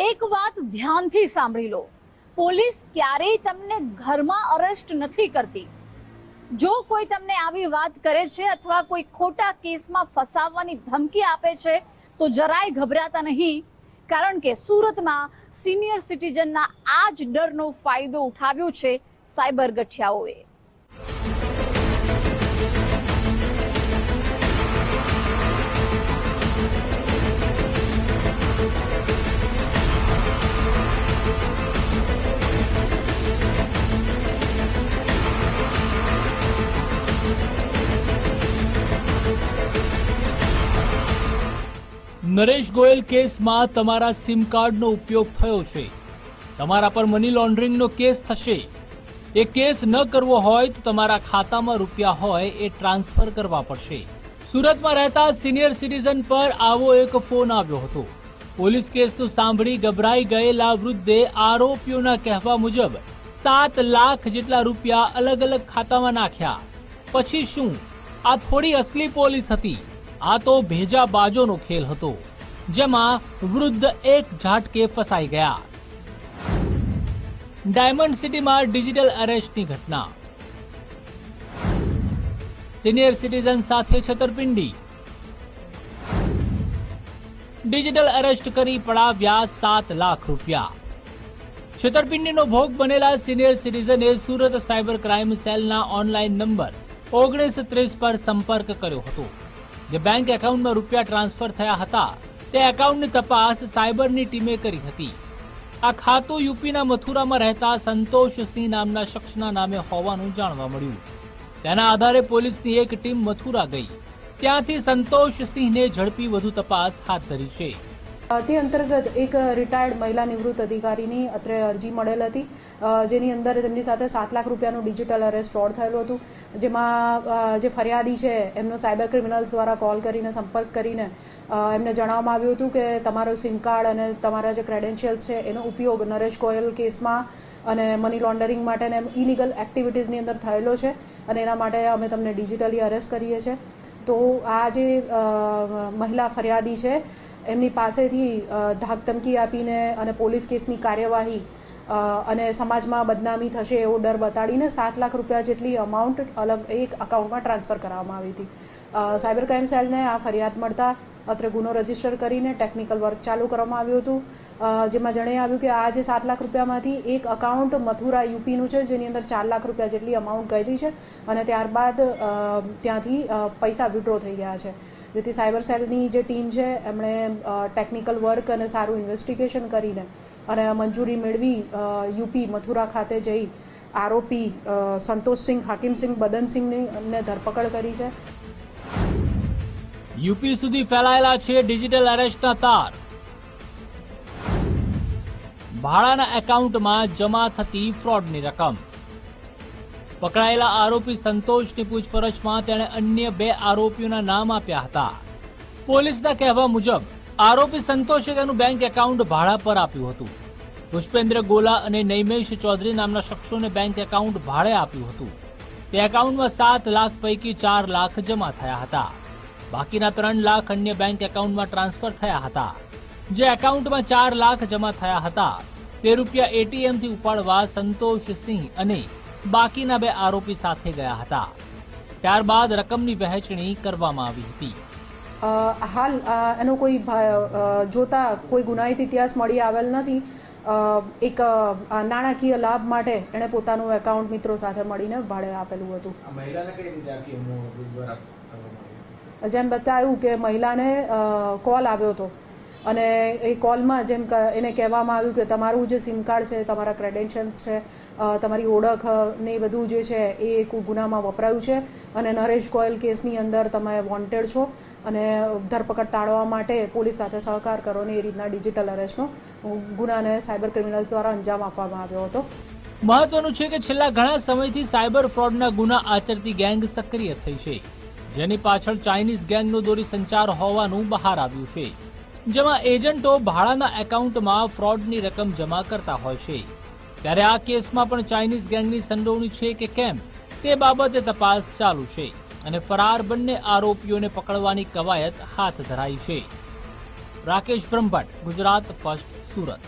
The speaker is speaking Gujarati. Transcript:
એક વાત ધ્યાનથી સાંભળી લો. પોલીસ ક્યારેય તમને ઘરમાં અરેસ્ટ નથી કરતી. જો કોઈ તમને આવી વાત કરે છે અથવા કોઈ ખોટા કેસમાં ફસાવવાની ધમકી આપે છે, તો જરાય ગભરાતા નહીં. કારણ કે સુરતમાં સિનિયર સિટીઝનના આ જ ડરનો ફાયદો ઉઠાવ્યો છે સાયબર ગઠિયાઓએ. નરેશ ગોયલ કેસમાં તમારા સિમ કાર્ડનો ઉપયોગ થયો છે. તમારા પર મની લોન્ડરિંગનો કેસ થશે. એ કેસ ન કરવો હોય તો તમારા ખાતામાં રૂપિયા હોય એ ટ્રાન્સફર કરવા પડશે. સુરતમાં રહેતા સિનિયર સિટીઝન પર આવો એક ફોન આવ્યો હતો. પોલીસ કેસનું સાંભળી ગભરાઈ ગયેલા વૃદ્ધે આરોપીઓના કહેવા મુજબ સાત લાખ જેટલા રૂપિયા અલગ અલગ ખાતામાં નાખ્યા. પછી શું? આ થોડી અસલી પોલીસ હતી. આ તો ભેજા બાજોનો ખેલ હતો, જેમાં વૃદ્ધ એક ઝાટકે ફસાઈ ગયા. ડાયમંડ સિટીમાં ડિજિટલ અરેસ્ટની ઘટના. સિનિયર સિટીઝન સાથે છતરપિંડી. ડિજિટલ અરેસ્ટ કરી પડાવ્યા સાત લાખ રૂપિયા. છેતરપિંડીનો ભોગ બનેલા સિનિયર સિટીઝને સુરત સાયબર ક્રાઇમ સેલના ઓનલાઈન નંબર ઓગણીસ ત્રીસ પર સંપર્ક કર્યો હતો. જે બેંક એકાઉન્ટમાં રૂપિયા ટ્રાન્સફર થયા હતા, તે એકાઉન્ટની તપાસ સાયબરની ટીમે કરી હતી. આ ખાતું યુપીના મથુરામાં રહેતા સંતોષસિંહ નામના શખ્સના નામે હોવાનું જાણવા મળ્યું. તેના આધારે પોલીસની એક ટીમ મથુરા ગઈ. ત્યાંથી સંતોષસિંહને ઝડપી વધુ તપાસ હાથ ધરી છે. તે અંતર્ગત એક રિટાયર્ડ મહિલા નિવૃત્ત અધિકારીની અત્રે અરજી મળેલ હતી. જેની અંદર તેમની સાથે સાત લાખ રૂપિયાનું ડિજિટલ અરેસ્ટ ફ્રોડ થયેલું હતું. જેમાં જે ફરિયાદી છે, એમનો સાયબર ક્રિમિનલ્સ દ્વારા કોલ કરીને સંપર્ક કરીને એમને જણાવવામાં આવ્યું હતું કે તમારું સિમ કાર્ડ અને તમારા જે ક્રેડેન્શિયલ્સ છે, એનો ઉપયોગ નરેશ ગોયલ કેસમાં અને મની લોન્ડરિંગ માટે એમ ઇલીગલ એક્ટિવિટીઝની અંદર થયેલો છે અને એના માટે અમે તમને ડિજિટલી અરેસ્ટ કરીએ છીએ. તો આ જે મહિલા ફરિયાદી છે, એમની પાસેથી ધાકધમકી આપીને અને પોલીસ કેસની કાર્યવાહી અને સમાજમાં બદનામી થશે એવો ડર બતાડીને સાત લાખ રૂપિયા જેટલી અમાઉન્ટ અલગ એક અકાઉન્ટમાં ટ્રાન્સફર કરવામાં આવી હતી. સાયબર ક્રાઇમ સેલને આ ફરિયાદ મળતા અત્રે ગુનો રજિસ્ટર કરીને ટેકનિકલ વર્ક ચાલુ કરવામાં આવ્યું હતું. જેમાં જણાઈ આવ્યું કે આ જે સાત લાખ રૂપિયામાંથી એક અકાઉન્ટ મથુરા યુપીનું છે, જેની અંદર ચાર લાખ રૂપિયા જેટલી અમાઉન્ટ ગયેલી છે અને ત્યારબાદ ત્યાંથી પૈસા વિડ્રો થઈ ગયા છે. જેથી સાયબર સેલની જે ટીમ છે, એમણે ટેકનિકલ વર્ક અને સારું ઇન્વેસ્ટિગેશન કરીને અને મંજૂરી મેળવી યુપી મથુરા ખાતે જઈ આરોપી સંતોષસિંહ, હાકીમસિંહ, બદનસિંહની ધરપકડ કરી છે. યુપી સુધી ફેલાયેલા છે ડિજિટલ અરેસ્ટના તાર. ભાડાના એકાઉન્ટમાં જમા થતી ફ્રોડની રકમ. પકડાયેલા આરોપી સંતોષની પૂછપરછમાં તેણે અન્ય બે આરોપીઓના નામ આપ્યા હતા. પોલીસના કહેવા મુજબ, આરોપી સંતોષે તેનું બેંક એકાઉન્ટ ભાડા પર આપ્યું હતું. પુષ્પેન્દ્ર ગોલા અને નૈમેશ ચૌધરી નામના શખ્સોને બેંક એકાઉન્ટ ભાડે આપ્યું હતું. તે એકાઉન્ટમાં સાત લાખ પૈકી ચાર લાખ જમા થયા હતા. બાકીના ત્રણ લાખ અન્ય બેંક એકાઉન્ટમાં ટ્રાન્સફર થયા હતા. જે એકાઉન્ટમાં ચાર લાખ જમા થયા હતા. તે રૂપિયા એટીએમથી ઉપાડવા સંતોષસિંહ અને બાકીના બે આરોપી સાથે ગયા હતા. ત્યારબાદ રકમની વહેંચણી કરવામાં આવી હતી. હાલ એનો કોઈ જોતા કોઈ ગુનાહિત ઇતિહાસ મળી આવેલ નથી. એક નાણાકીય લાભ માટે એણે પોતાનું એકાઉન્ટ મિત્રો સાથે મળીને ભાડે આપેલું હતું. જેમ બતાવ્યું કે મહિલાને કોલ આવ્યો હતો. અને એ કોલમાં જેમ એને કહેવામાં આવ્યું કે તમારું જે સિમ કાર્ડ છે, તમારા ક્રેડેન્શિયલ્સ છે તમારી ઓળખ ને બધું જે છે, એ એક ગુનામાં વપરાયું છે. અને નરેશ ગોયલ કેસની અંદર તમે વોન્ટેડ છો. અને ધરપકડ ટાળવા માટે પોલીસ સાથે સહકાર કરો ને એ રીતના ડિજિટલ અરેસ્ટનો ગુનાને સાયબર ક્રિમિનલ્સ દ્વારા અંજામ આપવામાં આવ્યો હતો. મહત્વનું છે કે છેલ્લા ઘણા સમયથી સાયબર ફ્રોડના ગુના આચરતી ગેંગ સક્રિય થઈ છે. જેની પાછળ ચાઇનીઝ ગેંગનો દોરી સંચાર હોવાનું બહાર આવ્યું છે, જેમાં એજન્ટો ભાડાના એકાઉન્ટમાં ફ્રોડની રકમ જમા કરતા હોય છે. ત્યારે આ કેસમાં પણ ચાઇનીઝ ગેંગની સંડોવણી છે કે કેમ, તે બાબતે તપાસ ચાલુ છે અને ફરાર બંને આરોપીઓને પકડવાની કવાયત હાથ ધરાઈ છે. રાકેશ બ્રહ્મભટ્ટ, ગુજરાત, ફર્સ્ટ સુરત.